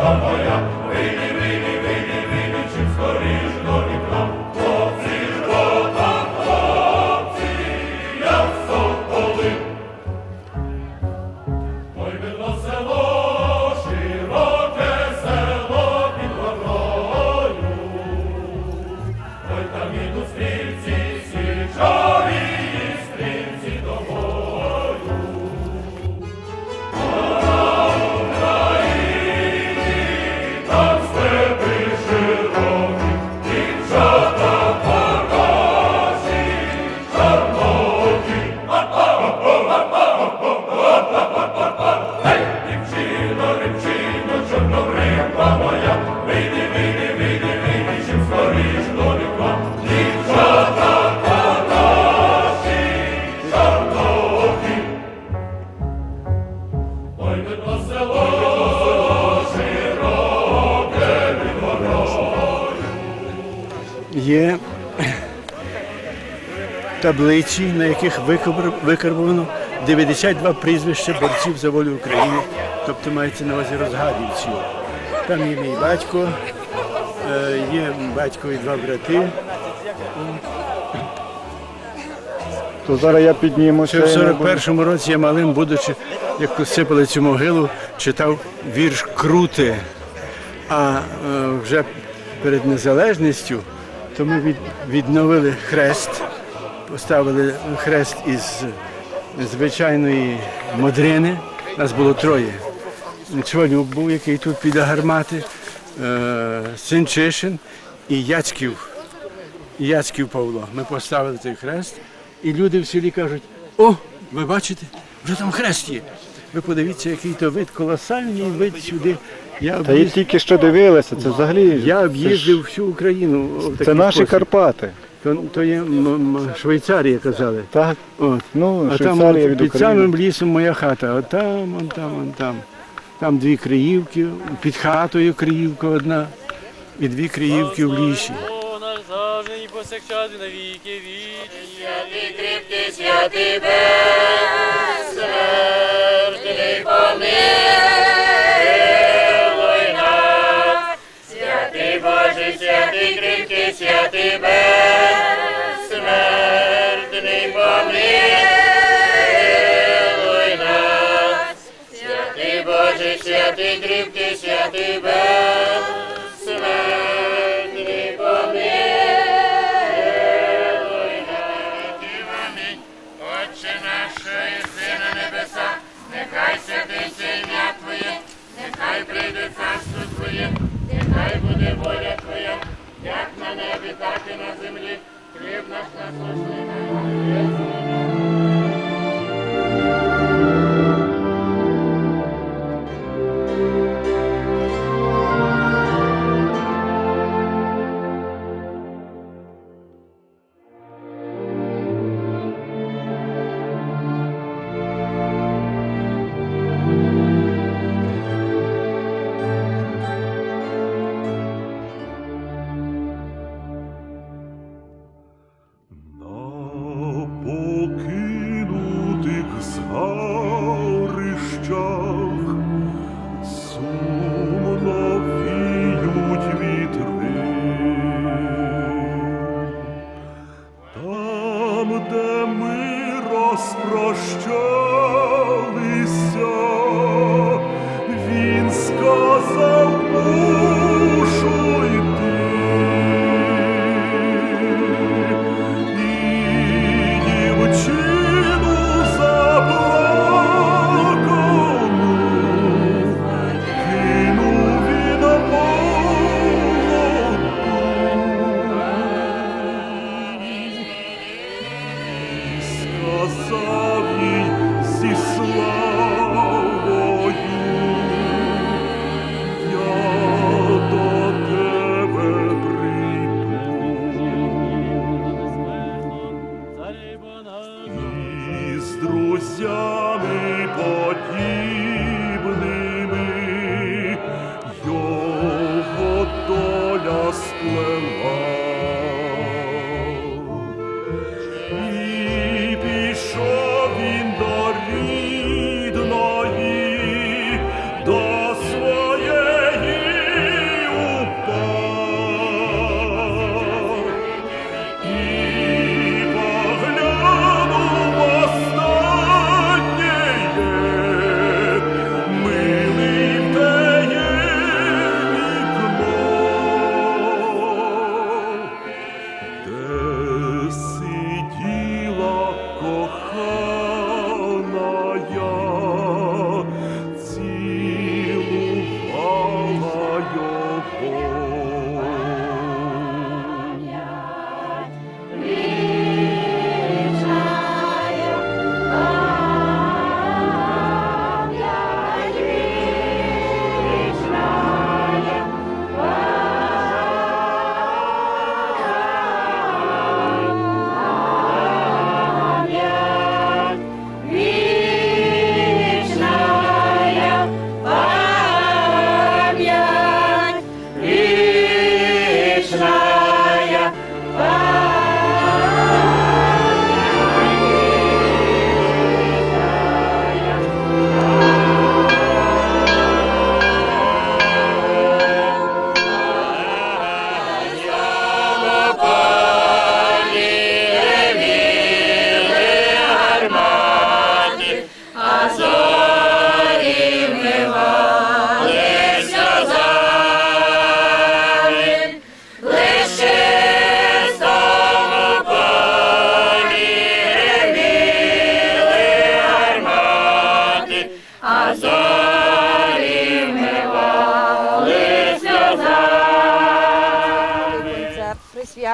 Ой, таблиці, на яких викарбовано 92 прізвища борців за волю України, тобто мається на увазі розгадівців. Там є мій батько, е, є батько і два брати. То зараз я піднімуся. Ще в і не буду- 41-му році я малим, будучи, як посипали цю могилу, читав вірш Крути. А е, вже перед незалежністю то ми відновили хрест, поставили хрест із звичайної модрини. Нас було троє. Чванюк був, який тут піде гармати, е, Синчишин і Яцьків. Яцьків Павло. Ми поставили цей хрест, і люди в селі кажуть: о, ви бачите, вже там хрест є. Ви подивіться, який то вид, колосальний вид сюди. Я Та і тільки що дивилися, це взагалі. я об'їздив всю Україну. це наші. Карпати. То, то є м- м- Швейцарія, казали. Так? От. Ну, А там Швейцарія от, від під України. самим лісом моя хата. От там, он там, он там. Там дві криївки, під хатою криївка одна, і дві криївки в лісі. О, наш завжди і повсякчас і на вічні. Святий кріпкий, святий безсмертний, помилуй святий кріпкий, святий безсмертний, помилуй нас. Святий Божий, святий кріпкий, святий безсмертний, помилуй Амінь. Отче наш, що єси на небесах, нехай святиться ім'я Твоє, нехай прийде царство Твоє, Thank you. joy. З друзями подібними його доля сплела.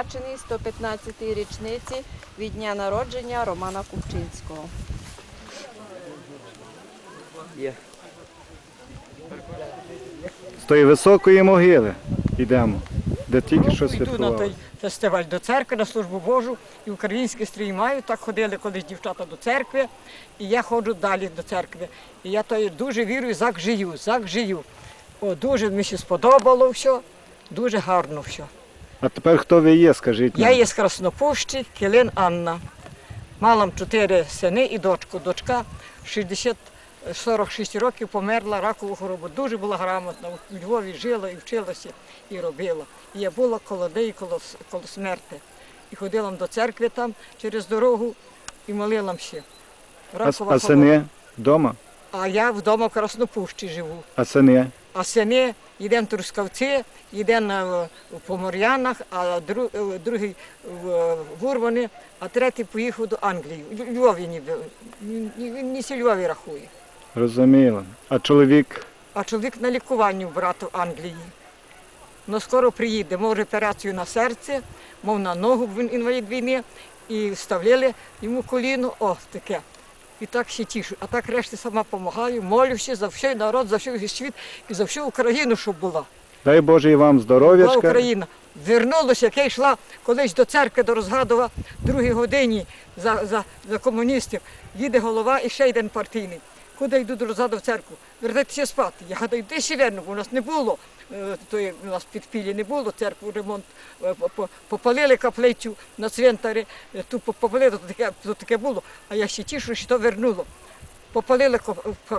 Присвячений 115-й річниці від дня народження Романа Купчинського. З тої високої могили йдемо, де тільки що Йду на святкували. той фестиваль до церкви, на службу Божу, і українські стрій маю. Так ходили колись дівчата до церкви, і я ходжу далі до церкви. І я то дуже вірю, зак жию, зак жию. О, дуже мені ще сподобало все, дуже гарно все. А тепер хто ви є, скажіть Я є з Краснопущі, Килин Анна. Мала чотири сини і дочку. Дочка 60 46 років померла ракову хворобу. Дуже була грамотна. У Львові жила і вчилася, і робила. І я була коло неї, коло, коло смерти. І ходила до церкви там через дорогу і молила ще. А, а сини вдома? А я вдома в Краснопущі живу. А сини? А сини йдемо в Трускавці, йдемо на, в Помор'янах, а е, другий в, в а третій поїхав до Англії. Львові ніби. Ні- сі Львові рахує. Розуміло. А чоловік А чоловік на лікуванні в брата в Англії. Ну скоро приїде, мов операцію на серце, мов на ногу, він інвалід війни, і вставляли йому коліно, о, таке. І так ще тішу. А так решті сама допомагаю, молюся за всій народ, за всій світ і за всю Україну, щоб була. дай Боже і вам Була здоров'ячка. Україна. Вернулася, яка йшла колись до церкви, до Розгадова, другій годині за, за, за комуністів. Їде голова і ще один партійний. Куди йду до Розгадова в церкву? Вертайтеся спати. Я гадаю, де ще верну, у нас не було. е, тої, у нас під пілі не було, церкву ремонт. е, по- по- Попалили каплицю на цвинтарі, е, ту попалили, то таке, то таке було. А я ще тішу, що то вернуло. Попалили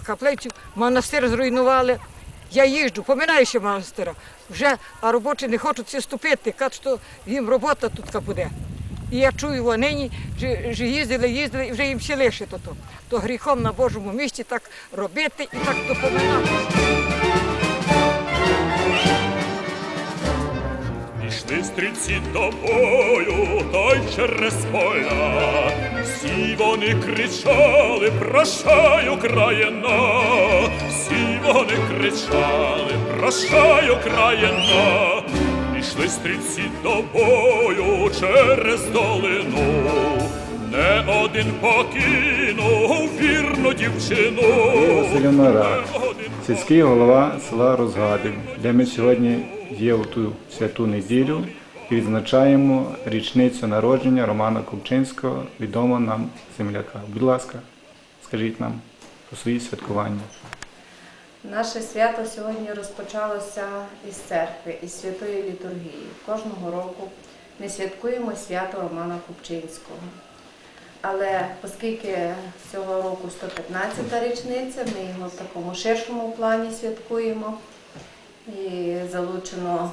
каплицю, монастир зруйнували. Я їжджу, поминаю ще монастира. Вже, а робочі не хочуть ступити, кажуть, що їм робота тут буде. І я чую, вони ж- їздили, їздили, і вже їм ще лише то. То, гріхом на Божому місці так робити і так допоминати. Пішли стрільці тобою, та й через поля. Всі вони кричали, прощай, Україна, всі вони кричали, прощай, Україна. Пішли стрільці тобою через долину, не один покинув вірну дівчину. Василівна Рад, сільський голова села Розгадів, де ми сьогодні є у ту святу неділю і відзначаємо річницю народження Романа Купчинського, відомого нам земляка. Будь ласка, скажіть нам про свої святкування. Наше свято сьогодні розпочалося із церкви, із святої літургії. Кожного року ми святкуємо свято Романа Купчинського. Але оскільки цього року 115-та річниця, ми його в такому ширшому плані святкуємо. І залучено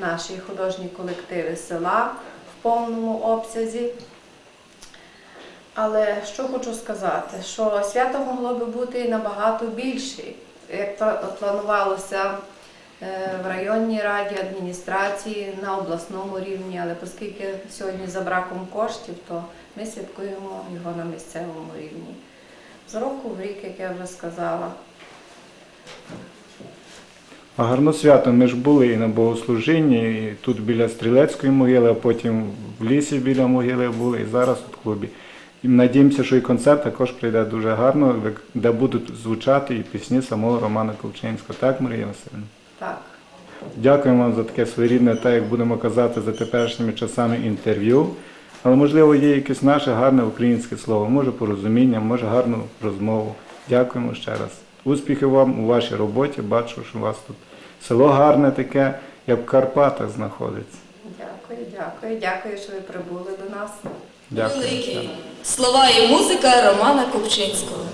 наші художні колективи села в повному обсязі. Але що хочу сказати, що свято могло би бути набагато більше. Як планувалося е, в районній раді, адміністрації, на обласному рівні, але оскільки сьогодні за браком коштів, то ми святкуємо його на місцевому рівні. З року в рік, як я вже сказала. А гарно свято ми ж були і на богослужінні, і тут біля стрілецької могили, а потім в лісі біля могили були, і зараз в клубі. І надіємося, що і концерт також прийде дуже гарно, де будуть звучати і пісні самого Романа Ковчинського. Так, Марія Васильівна? Так. Дякуємо вам за таке своєрідне, так як будемо казати за теперішніми часами інтерв'ю. Але можливо є якесь наше гарне українське слово, може порозуміння, може гарну розмову. Дякуємо ще раз. Успіхів вам у вашій роботі. Бачу, що у вас тут село гарне таке, як в Карпатах знаходиться. Дякую, дякую, дякую, що ви прибули до нас. Дякую. Великий. Слова і музика Романа Купчинського.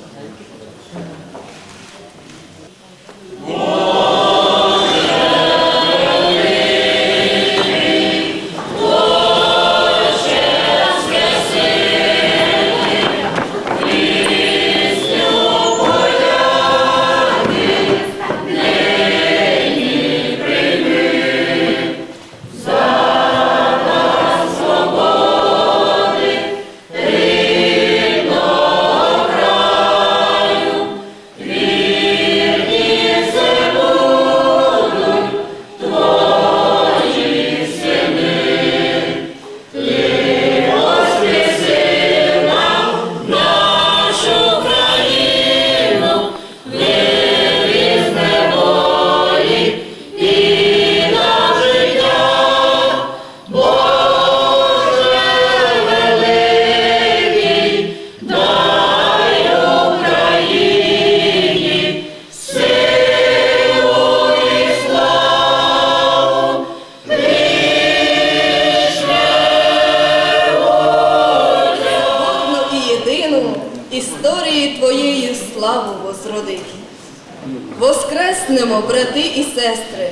Воскреснемо, брати і сестри,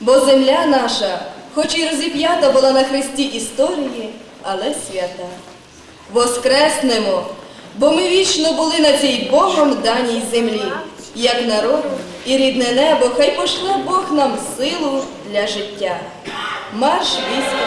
бо земля наша, хоч і розіп'ята була на хресті історії, але свята. Воскреснемо, бо ми вічно були на цій Богом даній землі, як народ і рідне небо, хай пошле Бог нам силу для життя. Марш війська!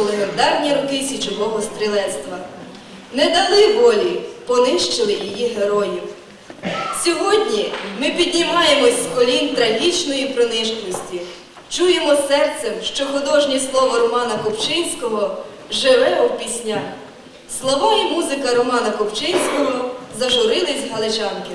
У легендарні роки січового стрілецтва. Не дали волі, понищили її героїв. Сьогодні ми піднімаємось з колін трагічної пронижливості, чуємо серцем, що художнє слово Романа Копчинського живе у піснях. Слова і музика Романа Копчинського зажурились галичанки.